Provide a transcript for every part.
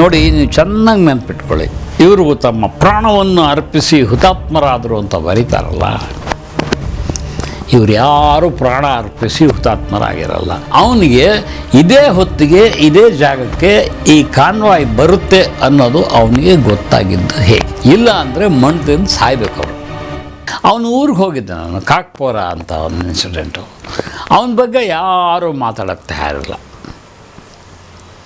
ನೋಡಿ, ನೀವು ಚೆನ್ನಾಗಿ ನೆನ್ಪಿಟ್ಕೊಳ್ಳಿ. ಇವರು ತಮ್ಮ ಪ್ರಾಣವನ್ನು ಅರ್ಪಿಸಿ ಹುತಾತ್ಮರಾದರು ಅಂತ ಬರೀತಾರಲ್ಲ. ಇವ್ರು ಯಾರು ಪ್ರಾಣ ಅರ್ಪಿಸಿ ಹುತಾತ್ಮರಾಗಿರಲ್ಲ. ಅವನಿಗೆ ಇದೇ ಹೊತ್ತಿಗೆ, ಇದೇ ಜಾಗಕ್ಕೆ ಈ ಕಾನ್ವಾಯ್ ಬರುತ್ತೆ ಅನ್ನೋದು ಅವನಿಗೆ ಗೊತ್ತಾಗಿದ್ದು ಹೇಗೆ? ಇಲ್ಲ ಅಂದರೆ ಮಣ್ಣು ತಿಂದು ಸಾಯ್ಬೇಕು ಅವರು. ಅವನು ಊರಿಗೆ ಹೋಗಿದ್ದೆ ನಾನು ಕಾಕ್ಪೋರ ಅಂತ ಒಂದು ಇನ್ಸಿಡೆಂಟು ಅವನ ಬಗ್ಗೆ ಯಾರೂ ಮಾತಾಡೋಕ್ಕೆ ತಯಾರಿಲ್ಲ.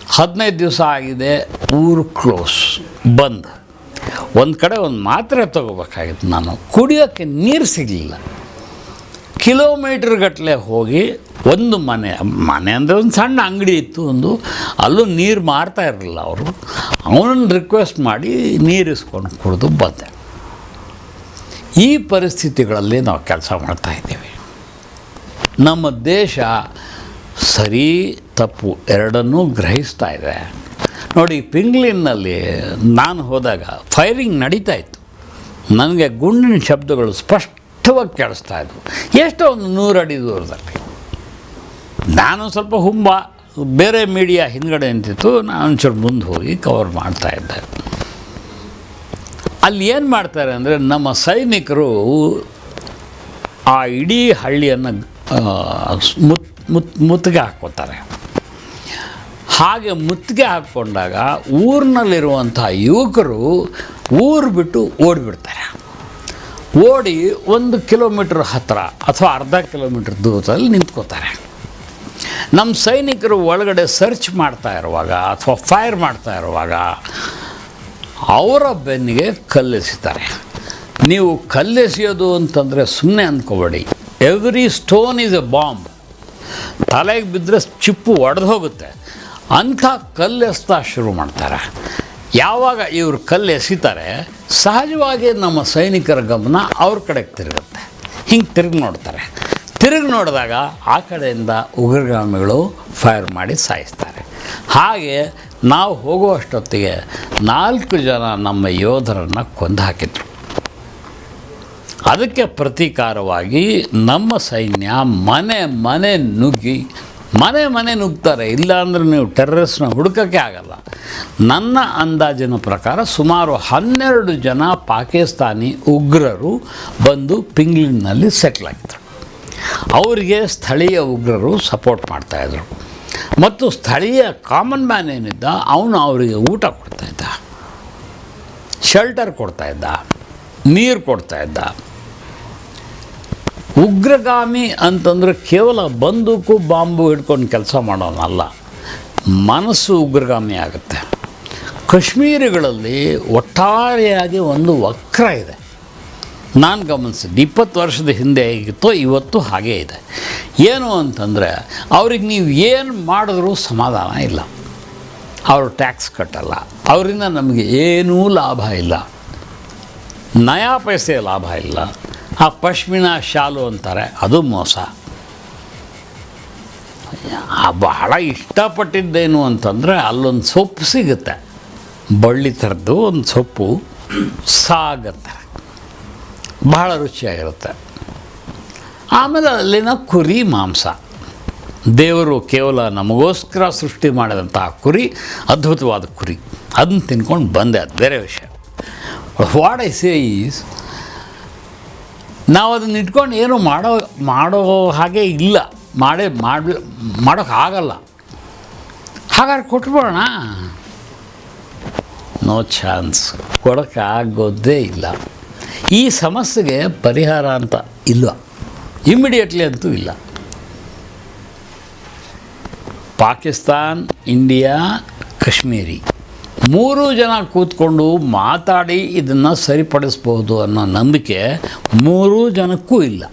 ಹದಿನೈದು ದಿವಸ ಆಗಿದೆ, ಊರು ಕ್ಲೋಸ್ ಬಂದ್. ಒಂದು ಕಡೆ ಒಂದು ಮಾತ್ರೆ ತಗೋಬೇಕಾಗಿತ್ತು ನಾನು. ಕುಡಿಯೋಕ್ಕೆ ನೀರು ಸಿಗಲಿಲ್ಲ. ಕಿಲೋಮೀಟ್ರ್ ಗಟ್ಟಲೆ ಹೋಗಿ ಒಂದು ಮನೆ ಮನೆ ಅಂದರೆ ಒಂದು ಸಣ್ಣ ಅಂಗಡಿ ಇತ್ತು ಒಂದು. ಅಲ್ಲೂ ನೀರು ಮಾರ್ತಾ ಇರಲಿಲ್ಲ ಅವರು. ಅವನನ್ನು ರಿಕ್ವೆಸ್ಟ್ ಮಾಡಿ ನೀರು ಇಸ್ಕೊಂಡು ಕುಡಿದು ಬಂದೆ. ಈ ಪರಿಸ್ಥಿತಿಗಳಲ್ಲಿ ನಾವು ಕೆಲಸ ಮಾಡ್ತಾಯಿದ್ದೀವಿ ನಮ್ಮ ದೇಶ ಸರಿ ತಪ್ಪು ಎರಡನ್ನೂ ಗ್ರಹಿಸ್ತಾ ಇದೆ ನೋಡಿ, ಪಿಂಗ್ಲಿನ್ನಲ್ಲಿ ನಾನು ಹೋದಾಗ ಫೈರಿಂಗ್ ನಡೀತಾ ಇತ್ತು. ನನಗೆ ಗುಂಡಿನ ಶಬ್ದಗಳು ಸ್ಪಷ್ಟವಾಗಿ ಕೇಳಿಸ್ತಾ ಇದ್ವು. ಎಷ್ಟೋ ಒಂದು ನೂರಡಿ ದೂರದಲ್ಲಿ. ನಾನು ಸ್ವಲ್ಪ ಹುಂಬ, ಬೇರೆ ಮೀಡಿಯಾ ಹಿಂದ್ಗಡೆ ನಿಂತಿತ್ತು. ನಾನು ಒಂಚೂರು ಮುಂದೆ ಹೋಗಿ ಕವರ್ ಮಾಡ್ತಾ ಇದ್ದೆ. ಅಲ್ಲಿ ಏನು ಮಾಡ್ತಾರೆ ಅಂದರೆ, ನಮ್ಮ ಸೈನಿಕರು ಆ ಇಡೀ ಹಳ್ಳಿಯನ್ನು ಮುತ್ ಮುತ್, ಮುತ್ತಿಗೆ ಹಾಕ್ಕೋತಾರೆ ಹಾಗೆ ಮುತ್ತಿಗೆ ಹಾಕ್ಕೊಂಡಾಗ ಊರಿನಲ್ಲಿರುವಂಥ ಯುವಕರು ಊರು ಬಿಟ್ಟು ಓಡಿಬಿಡ್ತಾರೆ. ಓಡಿ ಒಂದು ಕಿಲೋಮೀಟ್ರ್ ಹತ್ತಿರ ಅಥವಾ ಅರ್ಧ ಕಿಲೋಮೀಟ್ರ್ ದೂರದಲ್ಲಿ ನಿಂತ್ಕೋತಾರೆ ನಮ್ಮ ಸೈನಿಕರು ಒಳಗಡೆ ಸರ್ಚ್ ಮಾಡ್ತಾ ಇರುವಾಗ ಅಥವಾ ಫೈರ್ ಮಾಡ್ತಾ ಇರುವಾಗ ಅವರ ಬೆನ್ನಿಗೆ ಕಲ್ಲೆಸಿತಾರೆ ನೀವು ಕಲ್ಲೆಸೆಯೋದು ಅಂತಂದರೆ ಸುಮ್ಮನೆ ಅಂದ್ಕೋಬೇಡಿ. Every stone is a bomb ತಲೆಗೆ ಬಿದ್ದರೆ ಚಿಪ್ಪು ಒಡೆದು ಹೋಗುತ್ತೆ. ಅಂಥ ಕಲ್ಲೆಸ್ತಾ ಶುರು ಮಾಡ್ತಾರೆ. ಯಾವಾಗ ಇವರು ಕಲ್ಲು ಎಸಿತಾರೆ, ಸಹಜವಾಗಿ ನಮ್ಮ ಸೈನಿಕರ ಗಮನ ಅವ್ರ ಕಡೆಗೆ ತಿರುಗುತ್ತೆ. ಹಿಂಗೆ ತಿರುಗಿ ನೋಡ್ತಾರೆ. ತಿರುಗಿ ನೋಡಿದಾಗ ಆ ಕಡೆಯಿಂದ ಉಗ್ರಗಾಮಿಗಳು ಫೈರ್ ಮಾಡಿ ಸಾಯಿಸ್ತಾರೆ. ಹಾಗೆ ನಾವು ಹೋಗುವಷ್ಟೊತ್ತಿಗೆ ನಾಲ್ಕು ಜನ ನಮ್ಮ ಯೋಧರನ್ನು ಕೊಂದು ಹಾಕಿದ್ರು. ಅದಕ್ಕೆ ಪ್ರತೀಕಾರವಾಗಿ ನಮ್ಮ ಸೈನ್ಯ ಮನೆ ಮನೆ ನುಗ್ಗಿ, ಮನೆ ಮನೆ ನುಗ್ತಾರೆ. ಇಲ್ಲಾಂದರೆ ನೀವು ಟೆರ್ರಸ್ನ ಹುಡುಕೋಕ್ಕೆ ಆಗಲ್ಲ. ನನ್ನ ಅಂದಾಜಿನ ಪ್ರಕಾರ ಸುಮಾರು ಹನ್ನೆರಡು ಜನ ಪಾಕಿಸ್ತಾನಿ ಉಗ್ರರು ಬಂದು ಪಿಂಗ್ಲಿನಲ್ಲಿ ಸೆಟ್ಲ್ ಆಗಿದ್ದರು ಅವರಿಗೆ ಸ್ಥಳೀಯ ಉಗ್ರರು ಸಪೋರ್ಟ್ ಮಾಡ್ತಾಯಿದ್ರು ಮತ್ತು ಸ್ಥಳೀಯ ಕಾಮನ್ ಮ್ಯಾನ್ ಏನಿದ್ದ, ಅವನು ಅವರಿಗೆ ಊಟ ಕೊಡ್ತಾಯಿದ್ದ ಶೆಲ್ಟರ್ ಕೊಡ್ತಾಯಿದ್ದ ನೀರು ಕೊಡ್ತಾಯಿದ್ದ ಉಗ್ರಗಾಮಿ ಅಂತಂದರೆ ಕೇವಲ ಬಂದೂಕು, ಬಾಂಬು ಹಿಡ್ಕೊಂಡು ಕೆಲಸ ಮಾಡೋನಲ್ಲ. ಮನಸ್ಸು ಉಗ್ರಗಾಮಿ ಆಗುತ್ತೆ. ಕಾಶ್ಮೀರಿಗಳಲ್ಲಿ ಒಟ್ಟಾರೆಯಾಗಿ ಒಂದು ವಕ್ರ ಇದೆ. ನಾನು ಗಮನಿಸಿದ್ದು, ಇಪ್ಪತ್ತು ವರ್ಷದ ಹಿಂದೆ ಹೇಗಿತ್ತೋ ಇವತ್ತು ಹಾಗೇ ಇದೆ. ಏನು ಅಂತಂದರೆ, ಅವ್ರಿಗೆ ನೀವು ಏನು ಮಾಡಿದ್ರೂ ಸಮಾಧಾನ ಇಲ್ಲ. ಅವರು ಟ್ಯಾಕ್ಸ್ ಕಟ್ಟಲ್ಲ. ಅವರಿಂದ ನಮಗೆ ಏನೂ ಲಾಭ ಇಲ್ಲ. ನಯಾ ಪೈಸೆ ಲಾಭ ಇಲ್ಲ. ಆ ಪಶ್ಮಿನ ಶಾಲು ಅಂತಾರೆ, ಅದು ಮೋಸ. ಬಹಳ ಇಷ್ಟಪಟ್ಟಿದ್ದೇನು ಅಂತಂದರೆ ಅಲ್ಲೊಂದು ಸೊಪ್ಪು ಸಿಗುತ್ತೆ. ಬಳ್ಳಿ ಥರದ್ದು ಒಂದು ಸೊಪ್ಪು ಸಾಗತ್ತೆ. ಬಹಳ ರುಚಿಯಾಗಿರುತ್ತೆ. ಆಮೇಲೆ ಅಲ್ಲಿನ ಕುರಿ ಮಾಂಸ. ದೇವರು ಕೇವಲ ನಮಗೋಸ್ಕರ ಸೃಷ್ಟಿ ಮಾಡಿದಂತಹ ಕುರಿ ಅದ್ಭುತವಾದ ಕುರಿ. ಅದನ್ನ ತಿನ್ಕೊಂಡು ಬಂದೆ, ಅದು ಬೇರೆ ವಿಷಯ. ವಾಟ್ ಐ ಸೇ ಈಸ್ ನಾವು ಅದನ್ನು ಇಟ್ಕೊಂಡು ಏನು ಮಾಡೋ ಮಾಡೋ ಹಾಗೆ ಇಲ್ಲ. ಮಾಡೇ, ಮಾಡಿ ಮಾಡೋಕ್ಕಾಗಲ್ಲ ಹಾಗಾದ್ರೆ ಕೊಟ್ಬಿಡೋಣ. ನೋ ಚಾನ್ಸ್ ಕೊಡೋಕ್ಕಾಗೋದೇ ಇಲ್ಲ. ಈ ಸಮಸ್ಯೆಗೆ ಪರಿಹಾರ ಅಂತ ಇಲ್ಲ. ಇಮ್ಮಿಡಿಯೇಟ್ಲಿ ಅಂತೂ ಇಲ್ಲ. ಪಾಕಿಸ್ತಾನ್ ಇಂಡಿಯಾ ಕಾಶ್ಮೀರಿ ಮೂರು ಜನ ಕೂತ್ಕೊಂಡು ಮಾತಾಡಿ ಇದನ್ನು ಸರಿಪಡಿಸ್ಬೋದು ಅನ್ನೋ ನಂಬಿಕೆ ಮೂರೂ ಜನಕ್ಕೂ ಇಲ್ಲ.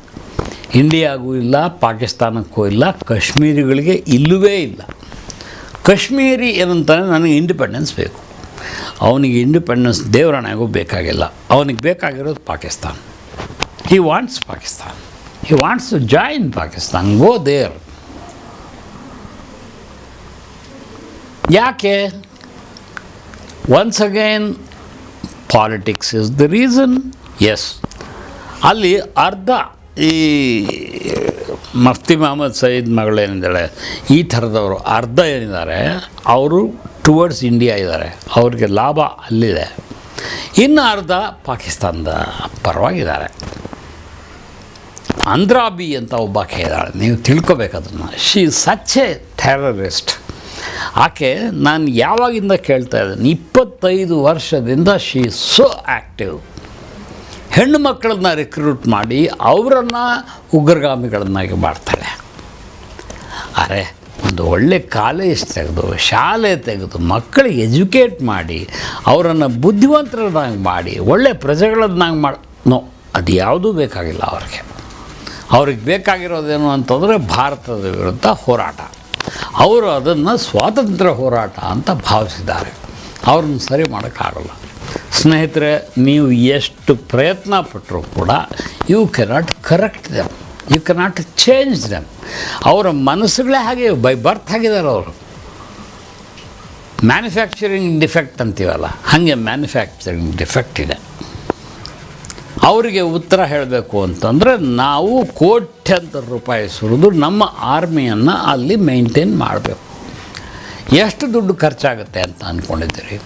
ಇಂಡಿಯಾಗೂ ಇಲ್ಲ, ಪಾಕಿಸ್ತಾನಕ್ಕೂ ಇಲ್ಲ, ಕಾಶ್ಮೀರಿಗಳಿಗೆ ಇಲ್ಲವೇ ಇಲ್ಲ. ಕಾಶ್ಮೀರಿ ಏನಂತಾನೆ ನನಗೆ ಇಂಡಿಪೆಂಡೆನ್ಸ್ ಬೇಕು. ಅವನಿಗೆ ಇಂಡಿಪೆಂಡೆನ್ಸ್ ದೇವರಾಣೆಗೂ ಬೇಕಾಗಿಲ್ಲ. ಅವನಿಗೆ ಬೇಕಾಗಿರೋದು Pakistan. He wants Pakistan. He wants to join Pakistan. Go there ಯಾಕೆ? Once again politics is the reason yes ಅಲ್ಲಿ ಅರ್ಧ ಈ ಮಫ್ತಿ ಮೊಹಮ್ಮದ್ ಸಯೀದ್ ಮಗಳೇನಿದ್ದಾಳೆ ಈ ಥರದವರು ಅರ್ಧ ಏನಿದ್ದಾರೆ, ಅವರು ಟುವರ್ಡ್ಸ್ ಇಂಡಿಯಾ ಇದ್ದಾರೆ. ಅವ್ರಿಗೆ ಲಾಭ ಅಲ್ಲಿದೆ. ಇನ್ನು ಅರ್ಧ ಪಾಕಿಸ್ತಾನದ ಪರವಾಗಿದ್ದಾರೆ. ಅಂದ್ರಾಬಿ ಅಂತ ಒಬ್ಬಾಕೆ ಇದ್ದಾಳೆ. ನೀವು ತಿಳ್ಕೊಬೇಕು ಅದನ್ನು. ಶಿ ಸಚ್ ಎ ಟೆರರಿಸ್ಟ್ ಆಕೆ ನಾನು ಯಾವಾಗಿಂದ ಕೇಳ್ತಾ ಇದ್ದೀನಿ, ಇಪ್ಪತ್ತೈದು ವರ್ಷದಿಂದ ಶಿ ಸೋ ಆ್ಯಕ್ಟಿವ್ ಹೆಣ್ಣು ಮಕ್ಕಳನ್ನ ರಿಕ್ರೂಟ್ ಮಾಡಿ ಅವರನ್ನು ಉಗ್ರಗಾಮಿಗಳನ್ನಾಗಿ ಮಾಡ್ತಾಳೆ. ಅರೆ, ಒಂದು ಒಳ್ಳೆ ಕಾಲೇಜ್ ತೆಗೆದು, ಶಾಲೆ ತೆಗೆದು, ಮಕ್ಕಳಿಗೆ ಎಜುಕೇಟ್ ಮಾಡಿ, ಅವರನ್ನು ಬುದ್ಧಿವಂತರನ್ನಾಗಿ ಮಾಡಿ, ಒಳ್ಳೆ ಪ್ರಜೆಗಳನ್ನಾಗಿ ಮಾಡಿ, ನೋ, ಅದು ಯಾವುದೂ ಬೇಕಾಗಿಲ್ಲ ಅವ್ರಿಗೆ. ಅವ್ರಿಗೆ ಬೇಕಾಗಿರೋದೇನು ಅಂತಂದರೆ ಭಾರತದ ವಿರುದ್ಧ ಹೋರಾಟ. ಅವರು ಅದನ್ನು ಸ್ವಾತಂತ್ರ್ಯ ಹೋರಾಟ ಅಂತ ಭಾವಿಸಿದ್ದಾರೆ. ಅವ್ರನ್ನ ಸರಿ ಮಾಡೋಕ್ಕಾಗಲ್ಲ. ಸ್ನೇಹಿತರೆ, ನೀವು ಎಷ್ಟು ಪ್ರಯತ್ನ ಪಟ್ಟರೂ ಕೂಡ you cannot correct them. You cannot change them. ಅವರ ಮನಸ್ಸುಗಳೇ ಹಾಗೆ ಬೈ ಬರ್ತ್ ಆಗಿದ್ದಾರೆ ಅವರು. ಮ್ಯಾನುಫ್ಯಾಕ್ಚರಿಂಗ್ ಡಿಫೆಕ್ಟ್ ಅಂತೀವಲ್ಲ, ಹಾಗೆ ಮ್ಯಾನುಫ್ಯಾಕ್ಚರಿಂಗ್ ಡಿಫೆಕ್ಟ್ ಇದೆ. ಅವರಿಗೆ ಉತ್ತರ ಹೇಳಬೇಕು ಅಂತಂದರೆ ನಾವು ಕೋಟ್ಯಂತರ ರೂಪಾಯಿ ಸುರಿದು ನಮ್ಮ ಆರ್ಮಿಯನ್ನು ಅಲ್ಲಿ ಮೇಂಟೈನ್ ಮಾಡಬೇಕು. ಎಷ್ಟು ದುಡ್ಡು ಖರ್ಚಾಗುತ್ತೆ ಅಂತ ಅಂದ್ಕೊಂಡಿದ್ದೀರಿ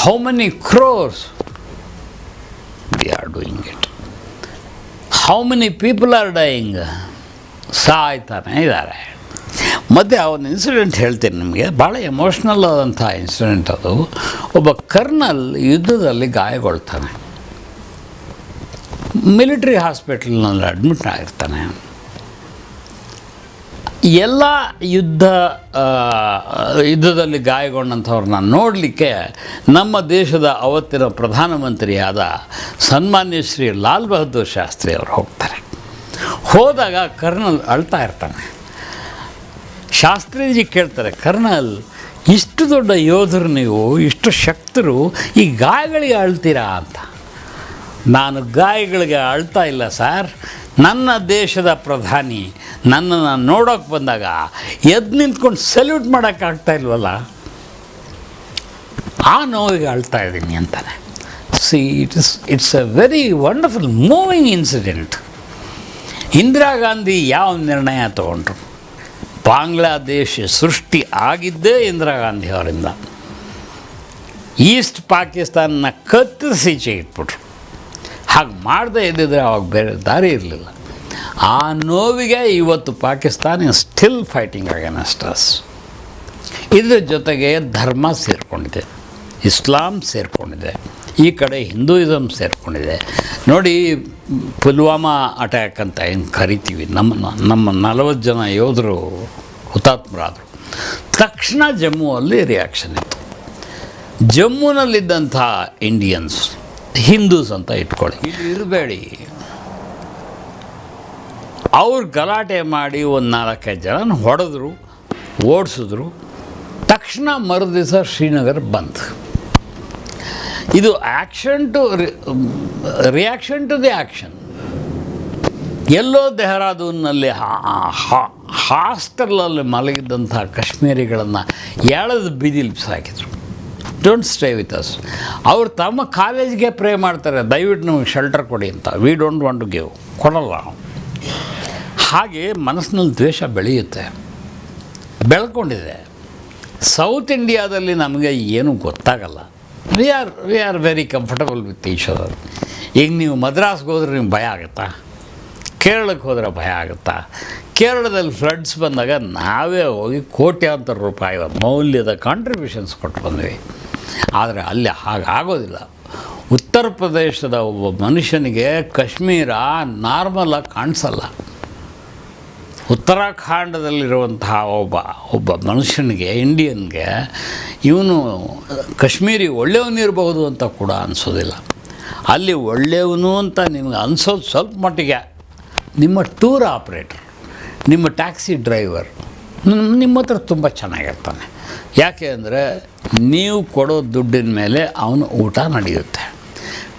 how many crores we are doing it how many people are dying ಸಾಯ್ತಾನೆ ಇದ್ದಾರೆ. ಮತ್ತು ಆ ಒಂದು ಇನ್ಸಿಡೆಂಟ್ ಹೇಳ್ತೀನಿ ನಿಮಗೆ. ಭಾಳ ಎಮೋಷ್ನಲ್ ಆದಂಥ ಇನ್ಸಿಡೆಂಟ್ ಅದು. ಒಬ್ಬ ಕರ್ನಲ್ ಯುದ್ಧದಲ್ಲಿ ಗಾಯಗೊಳ್ತಾನೆ. ಮಿಲಿಟ್ರಿ ಹಾಸ್ಪಿಟಲ್ನಲ್ಲಿ ಅಡ್ಮಿಟ್ ಆಗಿರ್ತಾನೆ. ಎಲ್ಲ ಯುದ್ಧ ಯುದ್ಧದಲ್ಲಿ ಗಾಯಗೊಂಡಂಥವ್ರನ್ನ ನೋಡಲಿಕ್ಕೆ ನಮ್ಮ ದೇಶದ ಅವತ್ತಿನ ಪ್ರಧಾನಮಂತ್ರಿಯಾದ ಸನ್ಮಾನ್ಯ ಶ್ರೀ ಲಾಲ್ ಬಹದ್ದೂರ್ ಶಾಸ್ತ್ರಿ ಅವರು ಹೋಗ್ತಾರೆ. ಹೋದಾಗ ಕರ್ನಲ್ ಅಳ್ತಾ ಇರ್ತಾನೆ. ಶಾಸ್ತ್ರೀಜಿ ಕೇಳ್ತಾರೆ, ಕರ್ನಲ್, ಇಷ್ಟು ದೊಡ್ಡ ಯೋಧರು ನೀವು, ಇಷ್ಟು ಶಕ್ತರು, ಈ ಗಾಯಗಳಿಗೆ ಅಳ್ತೀರಾ? ಅಂತ. ನಾನು ಗಾಯಗಳಿಗೆ ಅಳ್ತಾ ಇಲ್ಲ, ಸರ್. ನನ್ನ ದೇಶದ ಪ್ರಧಾನಿ ನನ್ನನ್ನು ನೋಡೋಕೆ ಬಂದಾಗ ಎದ್ದು ನಿಂತ್ಕೊಂಡು ಸಲ್ಯೂಟ್ ಮಾಡೋಕ್ಕಾಗ್ತಾ ಇಲ್ವಲ್ಲ? ಆ ನೋವಿಗೆ ಅಳ್ತಾ ಇದ್ದೀನಿ ಅಂತಾನೆ. See it is it's a very wonderful moving incident Indira Gandhi ಯಾವ ನಿರ್ಣಯ ತಗೊಂಡ್ರು? ಬಾಂಗ್ಲಾದೇಶ ಸೃಷ್ಟಿ ಆಗಿದ್ದೇ ಇಂದಿರಾ ಗಾಂಧಿ ಅವರಿಂದ. ಈಸ್ಟ್ ಪಾಕಿಸ್ತಾನ ಕತ್ತರಿಸಿ ಇಟ್ಬಿಟ್ರು. ಹಾಗೆ ಮಾಡದೇ ಇದ್ದಿದ್ರೆ ಅವಾಗ ಬೇರೆ ದಾರಿ ಇರಲಿಲ್ಲ. ಆ ನೋವಿಗೆ ಇವತ್ತು ಪಾಕಿಸ್ತಾನ ಸ್ಟಿಲ್ ಫೈಟಿಂಗ್ ಅಸ್ ಇದ್ರ ಜೊತೆಗೆ ಧರ್ಮ ಸೇರಿಕೊಂಡಿದೆ, ಇಸ್ಲಾಂ ಸೇರಿಕೊಂಡಿದೆ, ಈ ಕಡೆ ಹಿಂದೂಯಿಸಮ್ ಸೇರಿಕೊಂಡಿದೆ. ನೋಡಿ, ಪುಲ್ವಾಮಾ ಅಟ್ಯಾಕ್ ಅಂತ ಏನು ಕರಿತೀವಿ? ನಮ್ಮ ನಮ್ಮ ನಲವತ್ತು ಜನ ಯೋಧರು ಹುತಾತ್ಮರಾದರು. ತಕ್ಷಣ ಜಮ್ಮುವಲ್ಲಿ ರಿಯಾಕ್ಷನ್ ಇತ್ತು. ಜಮ್ಮುನಲ್ಲಿದ್ದಂಥ ಇಂಡಿಯನ್ಸ್ ಹಿಂದೂಸ್ ಅಂತ ಇಟ್ಕೊಳ್ಳಿ. ಇಲ್ಲಿ ಇರಬೇಡಿ. ಅವ್ರು ಗಲಾಟೆ ಮಾಡಿ ಒಂದು ನಾಲ್ಕೈದು ಜನ ಹೊಡೆದ್ರು ಓಡಿಸಿದ್ರು. ತಕ್ಷಣ ಮರುದಿವಸ ಶ್ರೀನಗರ್ ಬಂತು ಇದು action to reaction to the action ಎಲ್ಲೋ ದೆಹರಾದೂನ್ನಲ್ಲಿ ಹಾಸ್ಟೆಲಲ್ಲಿ ಮಲಗಿದ್ದಂಥ ಕಾಶ್ಮೀರಿಗಳನ್ನು ಎಳೆದು ಬೀದಿಲಿ ಸಾಕಿದ್ರು ಡೋಂಟ್ ಸ್ಟೇ ವಿತ್ ಅಸ್ ಅವ್ರು ತಮ್ಮ ಕಾಲೇಜ್ಗೆ ಪ್ರೇ ಮಾಡ್ತಾರೆ. ದಯವಿಟ್ಟು ನಮಗೆ ಶೆಲ್ಟರ್ ಕೊಡಿ ಅಂತ. We don't want to give ಕೊಡಲ್ಲ. ಹಾಗೆ ಮನಸ್ಸಿನಲ್ಲಿ ದ್ವೇಷ ಬೆಳೆಯುತ್ತೆ. ಬೆಳ್ಕೊಂಡಿದೆ. ಸೌತ್ ಇಂಡಿಯಾದಲ್ಲಿ ನಮಗೆ ಏನೂ ಗೊತ್ತಾಗಲ್ಲ. We are we are very comfortable with each other ಈಗ ನೀವು ಮದ್ರಾಸ್ಗೆ ಹೋದ್ರೆ ನಿಮ್ಗೆ ಭಯ ಆಗುತ್ತಾ? ಕೇರಳಕ್ಕೆ ಹೋದರೆ ಭಯ ಆಗುತ್ತಾ? ಕೇರಳದಲ್ಲಿ ಫ್ಲಡ್ಸ್ ಬಂದಾಗ ನಾವೇ ಹೋಗಿ ಕೋಟ್ಯಾಂತರ ರೂಪಾಯಿ ಮೌಲ್ಯದ ಕಾಂಟ್ರಿಬ್ಯೂಷನ್ಸ್ ಕೊಟ್ಟು ಬಂದ್ವಿ. ಆದರೆ ಅಲ್ಲಿ ಹಾಗಾಗೋದಿಲ್ಲ. ಉತ್ತರ ಪ್ರದೇಶದ ಒಬ್ಬ ಮನುಷ್ಯನಿಗೆ ಕಾಶ್ಮೀರ ನಾರ್ಮಲಾಗಿ ಕಾಣಿಸಲ್ಲ. ಉತ್ತರಾಖಂಡದಲ್ಲಿರುವಂತಹ ಒಬ್ಬ ಒಬ್ಬ ಮನುಷ್ಯನಿಗೆ, ಇಂಡಿಯನ್ಗೆ ಇವನು ಕಾಶ್ಮೀರಿ ಒಳ್ಳೆಯವನಿರಬಹುದು ಅಂತ ಕೂಡ ಅನಿಸೋದಿಲ್ಲ. ಅಲ್ಲಿ ಒಳ್ಳೆಯವನು ಅಂತ ನಿಮಗೆ ಅನಿಸೋದು ಸ್ವಲ್ಪ ಮಟ್ಟಿಗೆ. ನಿಮ್ಮ ಟೂರ್ ಆಪ್ರೇಟರ್, ನಿಮ್ಮ ಟ್ಯಾಕ್ಸಿ ಡ್ರೈವರ್, ನಿಮ್ಮ ಹತ್ರ ತುಂಬ ಚೆನ್ನಾಗಿರ್ತಾನೆ. ಯಾಕೆ ಅಂದರೆ ನೀವು ಕೊಡೋ ದುಡ್ಡಿನ ಮೇಲೆ ಅವನು ಊಟ ನಡೆಯುತ್ತೆ.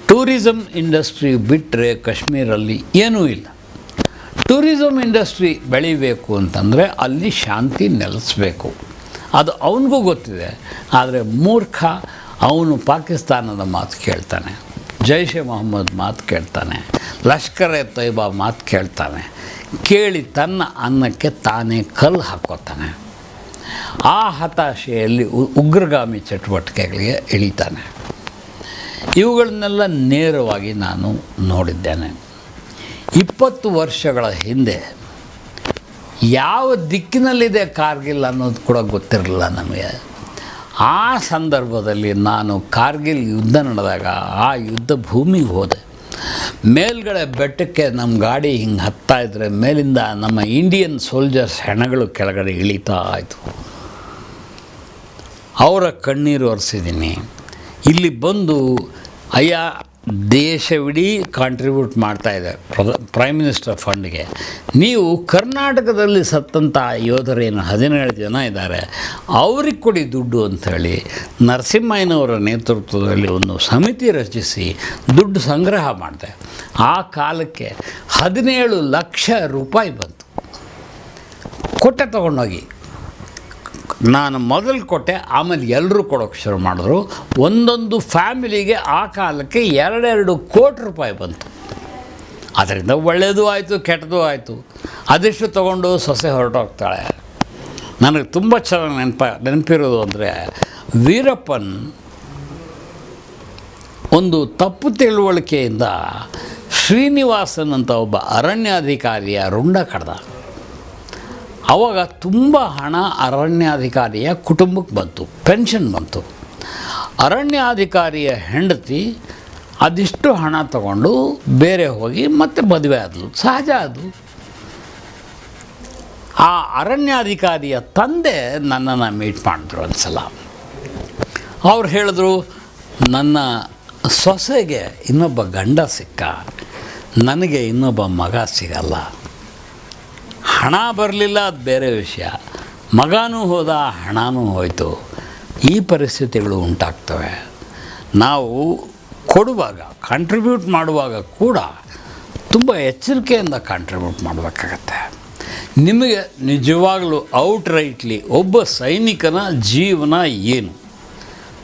ಟೂರಿಸಮ್ ಇಂಡಸ್ಟ್ರಿ ಬಿಟ್ಟರೆ ಕಾಶ್ಮೀರಲ್ಲಿ ಏನೂ ಇಲ್ಲ. ಟೂರಿಸಮ್ ಇಂಡಸ್ಟ್ರಿ ಬೆಳಿಬೇಕು ಅಂತಂದರೆ ಅಲ್ಲಿ ಶಾಂತಿ ನೆಲೆಸಬೇಕು. ಅದು ಅವನಿಗೂ ಗೊತ್ತಿದೆ, ಆದರೆ ಮೂರ್ಖ ಅವನು ಪಾಕಿಸ್ತಾನದ ಮಾತು ಕೇಳ್ತಾನೆ, ಜೈಷೆ ಮೊಹಮ್ಮದ್ ಮಾತು ಕೇಳ್ತಾನೆ, ಲಷ್ಕರ್ ಎ ತೈಬಾ ಮಾತು ಕೇಳ್ತಾನೆ, ಕೇಳಿ ತನ್ನ ಅನ್ನಕ್ಕೆ ತಾನೇ ಕಲ್ಲು ಹಾಕ್ಕೋತಾನೆ. ಆ ಹತಾಶೆಯಲ್ಲಿ ಉಗ್ರಗಾಮಿ ಚಟುವಟಿಕೆಗಳಿಗೆ ಇಳಿತಾನೆ. ಇವುಗಳನ್ನೆಲ್ಲ ನೇರವಾಗಿ ನಾನು ನೋಡಿದ್ದೇನೆ. ಇಪ್ಪತ್ತು ವರ್ಷಗಳ ಹಿಂದೆ ಯಾವ ದಿಕ್ಕಿನಲ್ಲಿದೆ ಕಾರ್ಗಿಲ್ ಅನ್ನೋದು ಕೂಡ ಗೊತ್ತಿರಲಿಲ್ಲ ನಮಗೆ. ಆ ಸಂದರ್ಭದಲ್ಲಿ ನಾನು ಕಾರ್ಗಿಲ್ ಯುದ್ಧ ನಡೆದಾಗ ಆ ಯುದ್ಧ ಭೂಮಿಗೆ ಹೋದೆ. ಮೇಲ್ಗಡೆ ಬೆಟ್ಟಕ್ಕೆ ನಮ್ಮ ಗಾಡಿ ಹಿಂಗೆ ಹತ್ತಾ ಇದ್ರೆ ಮೇಲಿಂದ ನಮ್ಮ ಇಂಡಿಯನ್ ಸೋಲ್ಜರ್ಸ್ ಹೆಣಗಳು ಕೆಳಗಡೆ ಇಳಿತಾ ಆಯಿತು ಅವರ ಕಣ್ಣೀರು ಒರೆಸಿದ್ದೀನಿ. ಇಲ್ಲಿ ಬಂದು ಅಯ್ಯ, ದೇಶವಿಡೀ ಕಾಂಟ್ರಿಬ್ಯೂಟ್ ಮಾಡ್ತಾ ಇದೆ ಪ್ರೈಮ್ ಮಿನಿಸ್ಟರ್ ಫಂಡ್ಗೆ ನೀವು ಕರ್ನಾಟಕದಲ್ಲಿ ಸತ್ತಂಥ ಯೋಧರೇನು ಹದಿನೇಳು ಜನ ಇದ್ದಾರೆ. ಅವ್ರಿಗೆ ಕೊಡಿ ದುಡ್ಡು ಅಂಥೇಳಿ ನರಸಿಂಹಯ್ಯನವರ ನೇತೃತ್ವದಲ್ಲಿ ಒಂದು ಸಮಿತಿ ರಚಿಸಿ ದುಡ್ಡು ಸಂಗ್ರಹ ಮಾಡಿದೆ. ಆ ಕಾಲಕ್ಕೆ ಹದಿನೇಳು ಲಕ್ಷ ರೂಪಾಯಿ ಬಂತು. ಕೊಟ್ಟೆ ತೊಗೊಂಡೋಗಿ. ನಾನು ಮೊದಲು ಕೊಟ್ಟೆ, ಆಮೇಲೆ ಎಲ್ಲರೂ ಕೊಡೋಕ್ಕೆ ಶುರು ಮಾಡಿದ್ರು. ಒಂದೊಂದು ಫ್ಯಾಮಿಲಿಗೆ ಆ ಕಾಲಕ್ಕೆ ಎರಡೆರಡು ಕೋಟಿ ರೂಪಾಯಿ ಬಂತು. ಅದರಿಂದ ಒಳ್ಳೆಯದು ಆಯಿತು, ಕೆಟ್ಟದು ಆಯಿತು. ಅದೆಷ್ಟು ತೊಗೊಂಡು ಸೊಸೆ ಹೊರಟೋಗ್ತಾಳೆ ನನಗೆ ತುಂಬ ಚೆನ್ನಾಗಿ ನೆನಪ, ನೆನಪಿರೋದು ಅಂದರೆ ವೀರಪ್ಪನ್ ಒಂದು ತಪ್ಪು ತಿಳುವಳಿಕೆಯಿಂದ ಶ್ರೀನಿವಾಸನ್ ಅಂತ ಒಬ್ಬ ಅರಣ್ಯಾಧಿಕಾರಿಯ ರುಂಡ ಕಡ್ದ ಆವಾಗ ತುಂಬ ಹಣ ಅರಣ್ಯಾಧಿಕಾರಿಯ ಕುಟುಂಬಕ್ಕೆ ಬಂತು, ಪೆನ್ಷನ್ ಬಂತು. ಅರಣ್ಯಾಧಿಕಾರಿಯ ಹೆಂಡತಿ ಅದಿಷ್ಟು ಹಣ ತಗೊಂಡು ಬೇರೆ ಹೋಗಿ ಮತ್ತೆ ಮದುವೆ ಆದಳು ಸಹಜ ಅದು. ಆ ಅರಣ್ಯಾಧಿಕಾರಿಯ ತಂದೆ ನನ್ನನ್ನು ಮೀಟ್ ಮಾಡಿದ್ರು ಒಂದು ಸಲ ಅವ್ರು ಹೇಳಿದ್ರು, ನನ್ನ ಸೊಸೆಗೆ ಇನ್ನೊಬ್ಬ ಗಂಡ ಸಿಕ್ಕ, ನನಗೆ ಇನ್ನೊಬ್ಬ ಮಗ ಸಿಗಲ್ಲ. ಹಣ ಬರಲಿಲ್ಲ, ಅದು ಬೇರೆ ವಿಷಯ. ಮಗನೂ ಹೋದ, ಹಣನೂ ಹೋಯಿತು. ಈ ಪರಿಸ್ಥಿತಿಗಳು ಉಂಟಾಗ್ತವೆ. ನಾವು ಕೊಡುವಾಗ ಕಾಂಟ್ರಿಬ್ಯೂಟ್ ಮಾಡುವಾಗ ಕೂಡ ತುಂಬ ಎಚ್ಚರಿಕೆಯಿಂದ ಕಾಂಟ್ರಿಬ್ಯೂಟ್ ಮಾಡಬೇಕಾಗತ್ತೆ. ನಿಮಗೆ ನಿಜವಾಗಲೂ ಔಟ್ ರೈಟ್ಲಿ ಒಬ್ಬ ಸೈನಿಕನ ಜೀವನ ಏನು?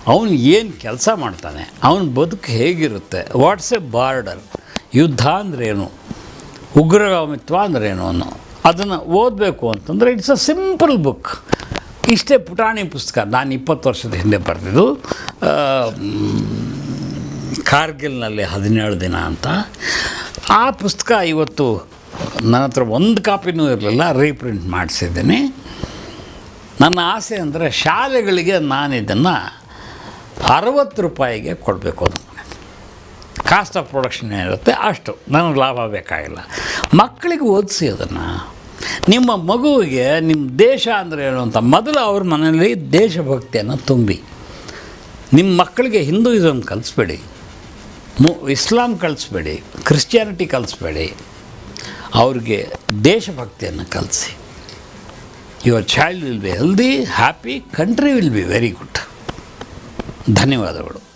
ಅವನು ಏನು ಕೆಲಸ ಮಾಡ್ತಾನೆ? ಅವನ ಬದುಕು ಹೇಗಿರುತ್ತೆ? ವಾಟ್ಸ್ ಎ ಬಾರ್ಡರ್ ಯುದ್ಧ ಅಂದ್ರೇನು? ಉಗ್ರಗಾಮಿತ್ವ ಅಂದ್ರೇನು ಅನ್ನೋ ಅದನ್ನು ಓದಬೇಕು ಅಂತಂದರೆ ಇಟ್ಸ್ ಅ ಸಿಂಪಲ್ ಬುಕ್ ಇಷ್ಟೇ ಪುಟಾಣಿ ಪುಸ್ತಕ. ನಾನು ಇಪ್ಪತ್ತು ವರ್ಷದ ಹಿಂದೆ ಬರೆದಿದ್ದು ಕಾರ್ಗಿಲ್ನಲ್ಲಿ ಹದಿನೇಳು ದಿನ ಅಂತ. ಆ ಪುಸ್ತಕ ಇವತ್ತು ನನ್ನ ಹತ್ರ ಒಂದು ಕಾಪಿನೂ ಇರಲಿಲ್ಲ, ರೀಪ್ರಿಂಟ್ ಮಾಡಿಸಿದ್ದೀನಿ. ನನ್ನ ಆಸೆ ಅಂದರೆ ಶಾಲೆಗಳಿಗೆ ನಾನು ಇದನ್ನು ಅರವತ್ತು ರೂಪಾಯಿಗೆ ಕೊಡಬೇಕು ಅಂತ ಕಾಸ್ಟ್ ಆಫ್ ಪ್ರೊಡಕ್ಷನ್ ಏನಿರುತ್ತೆ ಅಷ್ಟು. ನನಗೆ ಲಾಭ ಬೇಕಾಗಿಲ್ಲ. ಮಕ್ಕಳಿಗೆ ಓದಿಸಿ ಅದನ್ನು ನಿಮ್ಮ ಮಗುವಿಗೆ ನಿಮ್ಮ ದೇಶ ಅಂದರೆ ಏನು ಅಂತ ಮೊದಲು ಅವ್ರ ಮನೆಯಲ್ಲಿ ದೇಶಭಕ್ತಿಯನ್ನು ತುಂಬಿ. ನಿಮ್ಮ ಮಕ್ಕಳಿಗೆ ಹಿಂದೂಯಿಸಮ್ ಕಲಿಸ್ಬೇಡಿ. ಮು, ಇಸ್ಲಾಂ ಕಲಿಸ್ಬೇಡಿ, ಕ್ರಿಶ್ಚಿಯಾನಿಟಿ ಕಲಿಸ್ಬೇಡಿ. ಅವ್ರಿಗೆ ದೇಶಭಕ್ತಿಯನ್ನು ಕಲಿಸಿ. Your child will be healthy happy country will be very good ಧನ್ಯವಾದಗಳು.